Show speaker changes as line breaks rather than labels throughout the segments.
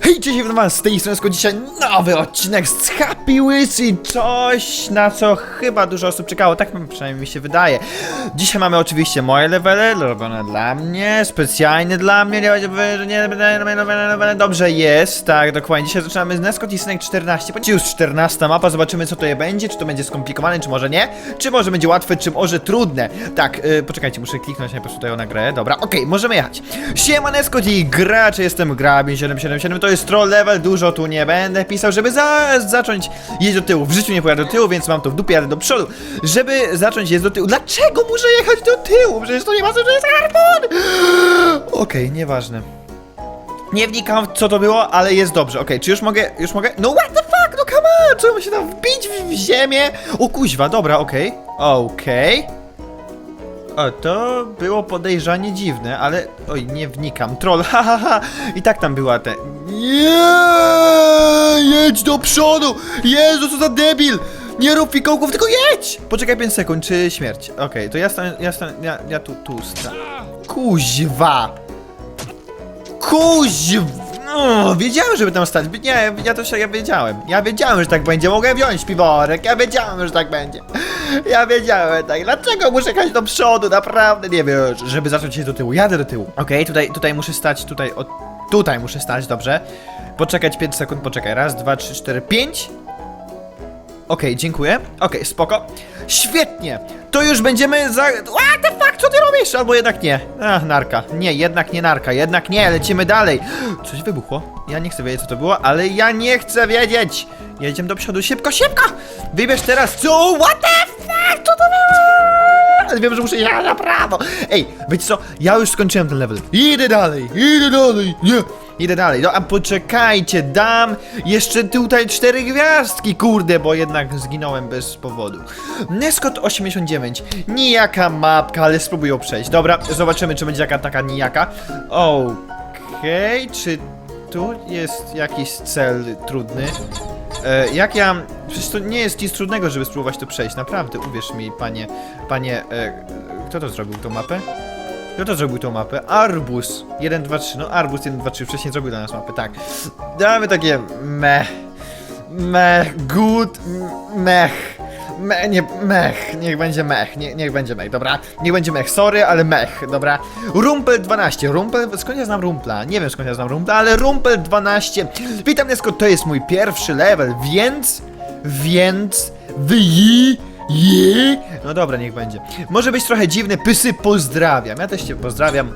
Hej, cześć, witam was z tej strony, dzisiaj nowy odcinek z Happy Wheels i coś, na co chyba dużo osób czekało, tak przynajmniej mi się wydaje. Dzisiaj mamy oczywiście moje levele, robione dla mnie, specjalnie dla mnie, nie będzie nie dobrze jest, tak, dokładnie. Dzisiaj zaczynamy z Synek 14, będzie już 14 mapa, zobaczymy co to je będzie, czy to będzie skomplikowane, czy może nie, czy może będzie łatwe, czy może trudne. Tak, yy, poczekajcie, muszę kliknąć najpierw tutaj na grę, dobra, okej, możemy jechać. Siema Neskot i gracze, jestem Grabin 777, to jest troll level, dużo tu nie będę pisał, żeby za zacząć jeździć do tyłu. W życiu nie pojadę do tyłu, więc mam to w dupie, jadę do przodu. Żeby zacząć jeździć do tyłu. Dlaczego muszę jechać do tyłu? Przecież to nie ma sensu, że jest harpun! Okej, nieważne. Nie wnikam w co to było, ale jest dobrze. Okej, czy już mogę, już mogę? No what the fuck, no come on! Czemu się tam wbić w, w ziemię? O kuźwa, dobra, okej. Okej. O, to było podejrzanie dziwne, ale... Oj, nie wnikam. Troll, ha, ha, ha. I tak tam była te... Nie, jedź do przodu! Jezu, co za debil! Nie rób fikołków, tylko jedź! Poczekaj 5 sekund, czy śmierć? Okej, to ja stanę, ja stanę, ja, ja tu, tu stanę. Kuźwa! Kuźwa! No, wiedziałem, żeby tam stać. Nie, ja to się, ja wiedziałem. Ja wiedziałem, że tak będzie. Mogę wziąć piworek. Ja wiedziałem, że tak będzie. Ja wiedziałem, tak. Dlaczego muszę jechać do przodu? Naprawdę nie wiesz. Żeby zacząć się do tyłu. Jadę do tyłu. Okej, tutaj, tutaj muszę stać, tutaj, o, tutaj muszę stać, dobrze. Poczekać 5 sekund, poczekaj. Raz, dwa, trzy, cztery, pięć. Okej, dziękuję. Okej, spoko. Świetnie! To już będziemy za... What the fuck, co ty robisz? Albo jednak nie. Ach, narka. Nie, jednak nie narka, jednak nie, lecimy dalej. Coś wybuchło. Ja nie chcę wiedzieć, co to było, ale ja nie chcę wiedzieć. Jedziemy do przodu, szybko, szybko! Wybierz teraz, co? What the fuck, co to było? Ale wiem, że muszę jechać na prawo. Ej, wiecie co? Ja już skończyłem ten level. Idę dalej, idę dalej, nie. Idę dalej, no a poczekajcie, dam jeszcze tutaj cztery gwiazdki, kurde, bo jednak zginąłem bez powodu. Neskot 89, nijaka mapka, ale spróbuję przejść. Dobra, zobaczymy, czy będzie jaka taka nijaka. Okej, czy tu jest jakiś cel trudny? E, jak ja... Przecież to nie jest nic trudnego, żeby spróbować tu przejść, naprawdę, uwierz mi, panie, panie... E, kto to zrobił, tą mapę? Kto to zrobił tą mapę? Arbus. 1, 2, 3. No Arbus 1, 2, 3 wcześniej zrobił dla nas mapę, tak. Damy takie meh. Meh. Good. m- Mech. Me, nie, mech, niech będzie mech, nie, niech będzie mech, dobra? Niech będzie mech, sorry, ale mech, dobra? Rumpel 12, Rumpel, skąd ja znam Rumpla? Nie wiem skąd ja znam Rumpla, ale Rumpel 12. Witam, Nesko, to jest mój pierwszy level, więc, więc, wy je, no dobra, niech będzie. Może być trochę dziwny, pysy, pozdrawiam, ja też cię pozdrawiam.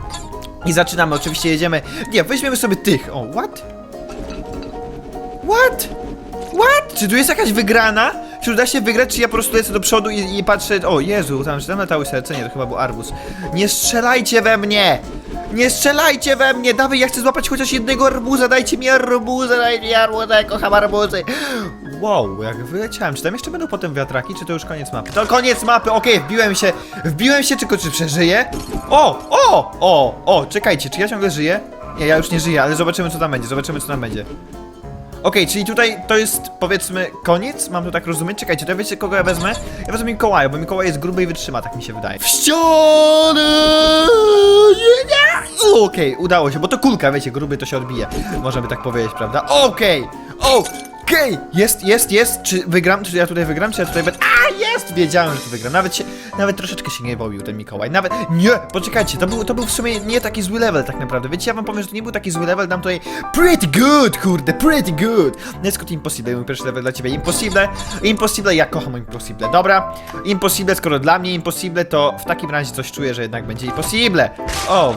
I zaczynamy, oczywiście jedziemy, nie, weźmiemy sobie tych, o, what? What? What? Czy tu jest jakaś wygrana? Czy uda się wygrać, czy ja po prostu lecę do przodu i, i patrzę... O Jezu, tam, tam latały serce, nie, to chyba był Arbus. Nie strzelajcie we mnie! Nie strzelajcie we mnie! Dawaj, ja chcę złapać chociaż jednego arbuza, dajcie mi arbuza, dajcie mi arbuza, ja kocham arbuzy! Wow, jak wyleciałem. Czy tam jeszcze będą potem wiatraki, czy to już koniec mapy? To koniec mapy, okej, wbiłem się, wbiłem się, tylko czy przeżyję? O, o, o, o, czekajcie, czy ja ciągle żyję? Nie, ja już nie żyję, ale zobaczymy co tam będzie, zobaczymy co tam będzie. Okej, czyli tutaj to jest powiedzmy koniec, mam to tak rozumieć? Czekajcie, to wiecie kogo ja wezmę? Ja wezmę Mikołaja, bo Mikołaj jest gruby i wytrzyma, tak mi się wydaje. W! Nie, nie! Okej, udało się, bo to kulka, wiecie, gruby to się odbije. Można by tak powiedzieć, prawda? Okej! Okej! Jest, jest, jest! Czy wygram? Czy ja tutaj wygram? Czy ja tutaj będę... A, jest! Wiedziałem, że tu wygram. Nawet się, nawet troszeczkę się nie boił ten Mikołaj. Nawet... Nie! Poczekajcie, to był, to był w sumie nie taki zły level tak naprawdę. Wiecie, ja wam powiem, że to nie był taki zły level, dam tutaj pretty good, kurde, pretty good! Neskot Impossible, mój pierwszy level dla ciebie. Impossible, Impossible, ja kocham Impossible. Dobra, Impossible, skoro dla mnie Impossible, to w takim razie coś czuję, że jednak będzie Impossible. O,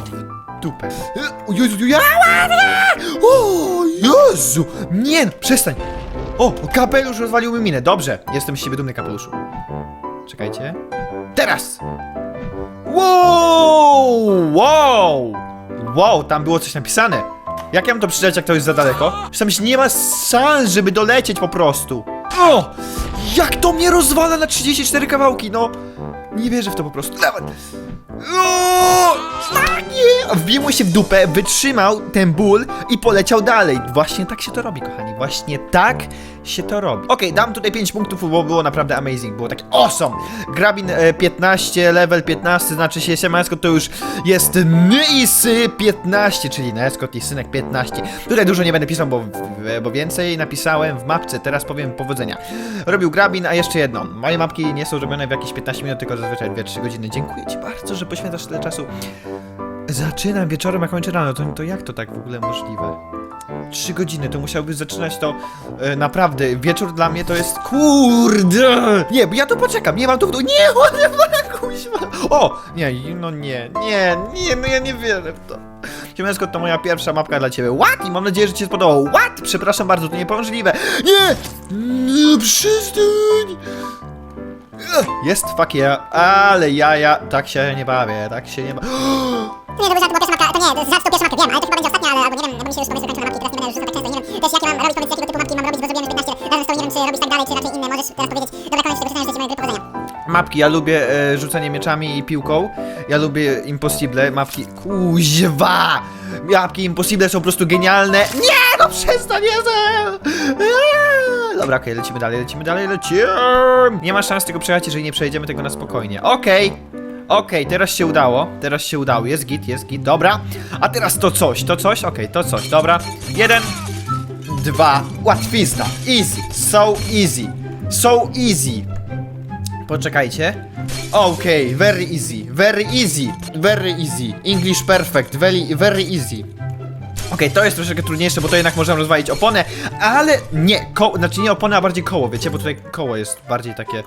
dupę. Jezu, ja... O Jezu! Nie, przestań! O, kapelusz rozwalił mi minę. Dobrze, jestem z siebie dumny kapeluszu. Czekajcie. Teraz! Wow! Wow! Wow, tam było coś napisane. Jak ja mam to przeczytać, jak to jest za daleko? Przecież tam nie ma szans, żeby dolecieć po prostu. O! Jak to mnie rozwala na 34 kawałki, no! Nie wierzę w to po prostu. Nawet. A nie! Wbił mu się w dupę, wytrzymał ten ból i poleciał dalej. Właśnie tak się to robi, kochani. Właśnie tak się to robi. Okej, dam tutaj 5 punktów, bo było naprawdę amazing, było takie awesome. Grabin e, 15, level 15, znaczy się Siemaskot to już jest Nysy 15, czyli Neskot i synek 15. Tutaj dużo nie będę pisał, bo, bo więcej napisałem w mapce, teraz powiem powodzenia. Robił Grabin, a jeszcze jedno. Moje mapki nie są robione w jakieś 15 minut, tylko zazwyczaj 2-3 godziny. Dziękuję Ci bardzo, że poświęcasz tyle czasu. Zaczynam wieczorem, a kończę rano. To, to jak to tak w ogóle możliwe? Trzy godziny, to musiałbyś zaczynać to e, naprawdę. Wieczór dla mnie to jest kurde. Nie, bo ja to poczekam, nie mam tu Nie, ładnie kuźma. O! Nie, no nie, nie, nie, no ja nie wierzę w to. Siemensko, to moja pierwsza mapka dla ciebie. What? I mam nadzieję, że ci się spodobało. What? Przepraszam bardzo, to niemożliwe. Nie! Nie, przestań! Ugh, Jest fuck ale jaja, tak się nie bawię, tak się nie bawię.
Nie, to była pierwsza mapka, to nie, to jest to pierwsza mapka, wiem, ale to chyba będzie ostatnia, ale albo nie wiem, bo mi się już pomysły kończą na mapki, teraz nie będę rzucał tak często nie wiem też jakie mam robić, jakiego typu mapki mam robić, bo zrobiłem już 15 razem nie wiem czy robić tak dalej, czy raczej inne, możesz teraz powiedzieć, dobra, koniec tego pytania, życzę gry powodzenia.
Mapki, ja lubię e, rzucanie mieczami i piłką. Ja lubię Impossible, mapki. Kuźwa! Mapki Impossible są po prostu genialne. Nie, no przestań, Jezu! Eee! Dobra, okej, lecimy dalej, lecimy dalej, lecimy! Nie ma szans tego przejechać, jeżeli nie przejdziemy tego na spokojnie. Okej. Okej, teraz się udało, teraz się udało, jest git, jest git, dobra. A teraz to coś, to coś, okej, to coś, dobra. Jeden, dwa, łatwizna, easy, so easy, so easy. Poczekajcie. Okej, very easy, very easy, very easy. English perfect, very, very easy. Okej, to jest troszeczkę trudniejsze, bo to jednak możemy rozwalić oponę, ale nie, koło, znaczy nie oponę, a bardziej koło, wiecie, bo tutaj koło jest bardziej takie,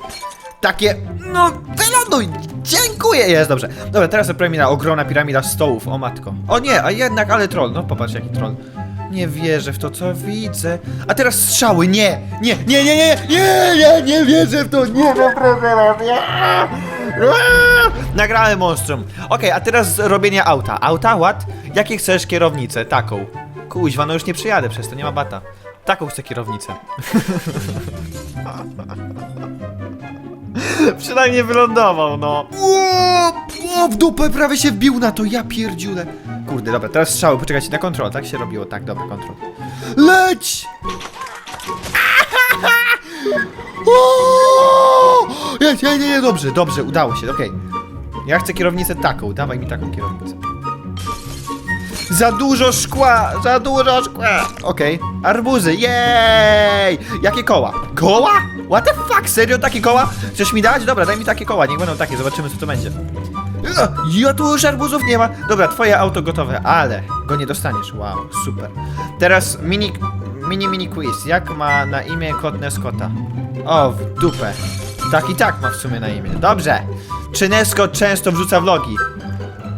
takie, no wylanuj, dziękuję, jest dobrze. Dobra, teraz premiera ogromna piramida stołów, o matko. O nie, a jednak, ale troll, no popatrz jaki troll. Nie wierzę w to, co widzę. A teraz strzały, nie, nie, nie, nie, nie, nie, ja nie wierzę w to, nie mam premiera, Nagrałem monstrum. Ok, a teraz robienie auta. Auta, ład? Jakie chcesz kierownicę? Taką. Kuźwa, no już nie przyjadę przez to, nie ma bata. Taką chcę kierownicę. Przynajmniej wylądował, no. O, w dupę prawie się wbił na to, ja pierdziule. Kurde, dobra, teraz strzały, poczekajcie, na kontrol, tak się robiło, tak, dobra, kontrol. Leć! O! Nie, nie, nie, nie, dobrze, dobrze, udało się, okej. Ja chcę kierownicę taką, dawaj mi taką kierownicę. Za dużo szkła, za dużo szkła. Okej, arbuzy, jej! Jakie koła? Koła? What the fuck, serio takie koła? Chcesz mi dać? Dobra, daj mi takie koła, niech będą takie, zobaczymy co to będzie. Ja tu już arbuzów nie ma. Dobra, twoje auto gotowe, ale go nie dostaniesz. Wow, super. Teraz mini, mini, mini quiz. Jak ma na imię kot Neskota? O, w dupę. Tak i tak ma w sumie na imię. Dobrze. Czy Neskot często wrzuca vlogi?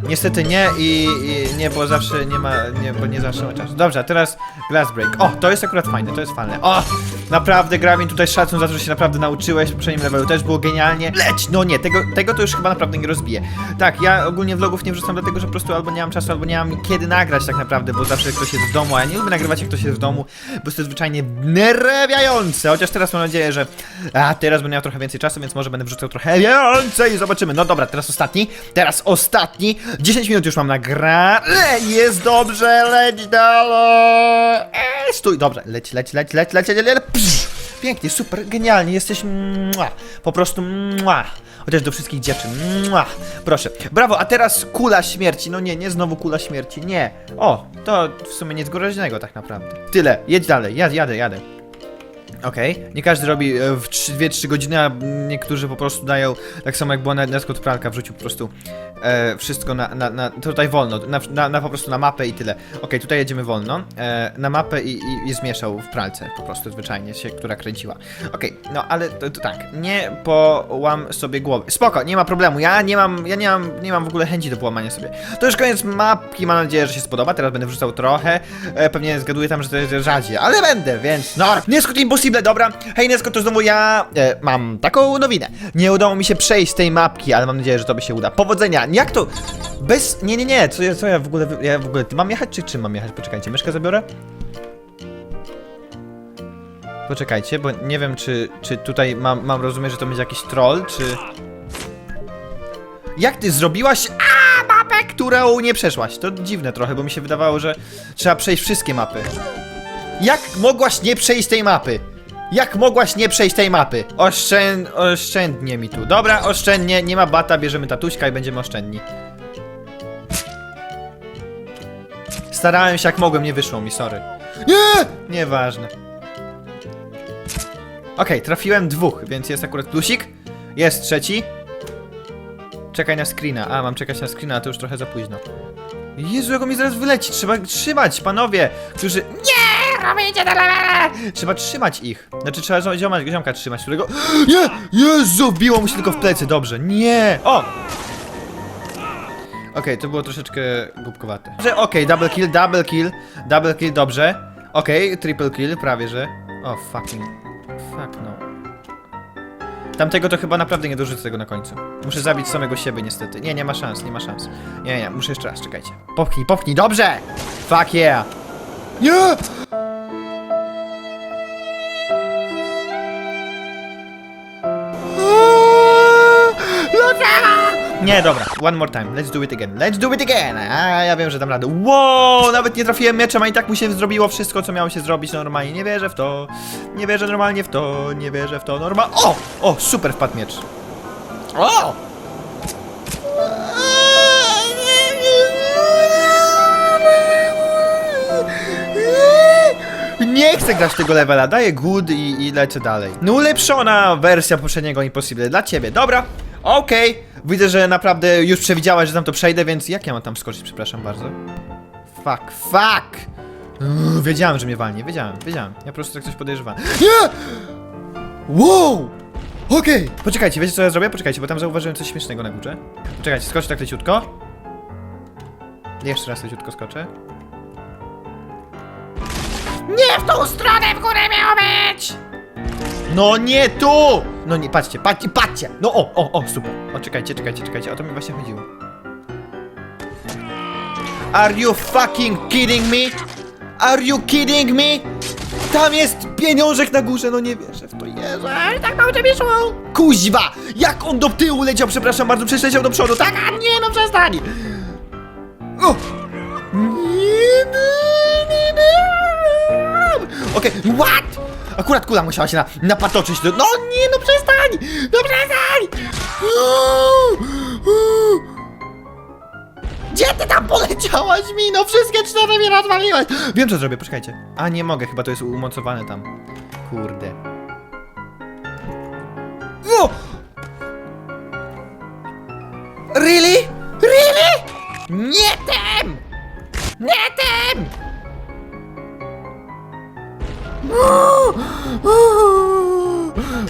Niestety nie i, i nie, bo zawsze nie ma, nie, bo nie zawsze ma czasu. Dobrze, a teraz Glass Break. O, to jest akurat fajne, to jest fajne. O, naprawdę Gramin, tutaj szacun za to, że się naprawdę nauczyłeś w poprzednim levelu, też było genialnie. Leć, no nie, tego, tego to już chyba naprawdę nie rozbiję. Tak, ja ogólnie vlogów nie wrzucam dlatego, że po prostu albo nie mam czasu, albo nie mam kiedy nagrać tak naprawdę, bo zawsze ktoś jest w domu, a ja nie lubię nagrywać jak ktoś jest w domu, bo jest to zwyczajnie nerwiające. Chociaż teraz mam nadzieję, że a teraz będę miał trochę więcej czasu, więc może będę wrzucał trochę więcej i zobaczymy. No dobra, teraz ostatni, teraz ostatni. 10 minut już mam nagra. E, Jest dobrze, leć dalej. Stój, dobrze, leć, leć, leć, leć, leć, leć, leć. Pięknie, super, genialnie, jesteś mua. po prostu mua. Chociaż do wszystkich dziewczyn. Mua. Proszę. Brawo, a teraz kula śmierci. No nie, nie znowu kula śmierci. Nie. O, to w sumie nic groźnego tak naprawdę. Tyle, jedź dalej. Ja, jadę, jadę. Okej, nie każdy robi e, w 2-3 godziny, a niektórzy po prostu dają, tak samo jak była na Neskot Pralka, wrzucił po prostu e, wszystko na, na, na, tutaj wolno, na, na, na po prostu na mapę i tyle. Okej, tutaj jedziemy wolno, e, na mapę i, i, i zmieszał w pralce, po prostu zwyczajnie się, która kręciła. Okej, no ale to, to tak, nie połam sobie głowy. Spoko, nie ma problemu, ja nie mam, ja nie mam, nie mam w ogóle chęci do połamania sobie. To już koniec mapki, mam nadzieję, że się spodoba, teraz będę wrzucał trochę, e, pewnie zgaduję tam, że to jest rzadziej, ale będę, więc no, Neskot Impossible, dobra, hej Neskot, to znowu ja e, mam taką nowinę. Nie udało mi się przejść z tej mapki, ale mam nadzieję, że to by się uda. Powodzenia, jak to, bez, nie, nie, nie, co, ja- co ja w ogóle, ja w ogóle, mam jechać czy czym mam jechać? Poczekajcie, myszkę zabiorę? Poczekajcie, bo nie wiem, czy, czy tutaj mam, mam rozumieć, że to będzie jakiś troll, czy... Jak ty zrobiłaś a, mapę, którą nie przeszłaś? To dziwne trochę, bo mi się wydawało, że trzeba przejść wszystkie mapy. Jak mogłaś nie przejść tej mapy? Jak mogłaś nie przejść tej mapy? Oszczę... Oszczędnie mi tu. Dobra, oszczędnie, nie ma bata, bierzemy tatuśka i będziemy oszczędni. Starałem się jak mogłem, nie wyszło mi, sorry. Nie! Nieważne. Okej, trafiłem dwóch, więc jest akurat plusik. Jest trzeci. Czekaj na screena. A, mam czekać na screena, a to już trochę za późno. Jezu, jak on mi zaraz wyleci. Trzeba trzymać, panowie, którzy... Nie! Robicie Trzeba trzymać ich. Znaczy, trzeba ziom- zioma, ziomka trzymać, którego... Nie! Jezu, biło mu się tylko w plecy, dobrze. Nie! O! Okej, to było troszeczkę głupkowate. Że okej, double kill, double kill, double kill, dobrze. Okej, triple kill, prawie że. O, fucking. Fuck no. Tamtego to chyba naprawdę nie dorzucę tego na końcu. Muszę zabić samego siebie niestety. Nie, nie ma szans, nie ma szans. Nie, nie, muszę jeszcze raz, czekajcie. Popchnij, popchnij, dobrze! Fuck yeah! Nie! Nie, dobra, one more time, let's do it again, let's do it again! A, ja wiem, że dam radę. Wow, nawet nie trafiłem mieczem, a i tak mu się zrobiło wszystko, co miało się zrobić normalnie. Nie wierzę w to, nie wierzę normalnie w to, nie wierzę w to normal... O! O, super wpadł miecz. O! Nie chcę grać tego levela, daję good i, i lecę dalej. No ulepszona wersja poprzedniego Impossible dla ciebie, dobra. Okej, widzę, że naprawdę już przewidziałaś, że tam to przejdę, więc jak ja mam tam skoczyć, przepraszam bardzo. Fuck, fuck! Uuu, wiedziałem, że mnie walnie, wiedziałem, wiedziałem. Ja po prostu tak coś podejrzewałem. Nie! Wow! Okej! Poczekajcie, wiecie co ja zrobię? Poczekajcie, bo tam zauważyłem coś śmiesznego na górze. Poczekajcie, skoczę tak leciutko. Jeszcze raz leciutko skoczę.
Nie w tą stronę w górę miało być!
No nie tu! No nie, patrzcie, patrzcie, patrzcie! No o, o, o, super. O, czekajcie, czekajcie, czekajcie, o to mi właśnie chodziło. Are you fucking kidding me? Are you kidding me? Tam jest pieniążek na górze, no nie wierzę w to, Jezu.
Ej, tak dobrze mi szło!
Kuźwa! Jak on do tyłu leciał, przepraszam bardzo, przecież leciał do przodu, tak?
A nie, no przestań!
O! Nie, nie. Okej, what? Akurat kula musiała się na, napatoczyć. No nie, no przestań! No przestań! Gdzie ty tam poleciałaś mi? No wszystkie cztery mi rozwaliłaś! Wiem co zrobię, poczekajcie. A nie mogę, chyba to jest umocowane tam. Kurde. O! Really? Really? Nie tem! Nie tem!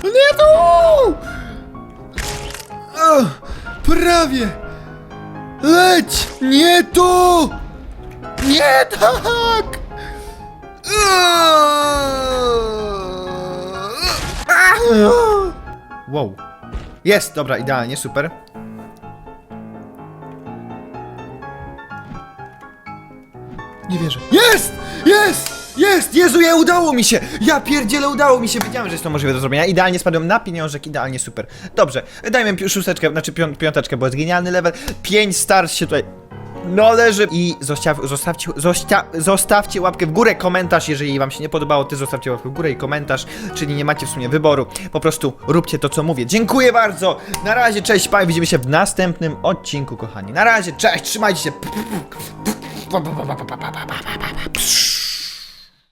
Nie tu! Prawie! Leć! Nie tu! Nie tak! Wow. Jest, dobra, idealnie, super. Nie wierzę. Jest! Jest! Jest! Jezu, je udało mi się! Ja pierdzielę, udało mi się! Wiedziałem, że jest to możliwe do zrobienia. Idealnie spadłem na pieniążek, idealnie super. Dobrze, dajmy szósteczkę, znaczy pią piąteczkę, bo jest genialny level. Pięć stars się tutaj należy i zostaw, zostawcie, zosta, zostawcie łapkę w górę, komentarz, jeżeli wam się nie podobało, ty zostawcie łapkę w górę i komentarz, czyli nie macie w sumie wyboru, po prostu róbcie to, co mówię. Dziękuję bardzo, na razie, cześć, pa, widzimy się w następnym odcinku, kochani. Na razie, cześć, trzymajcie się.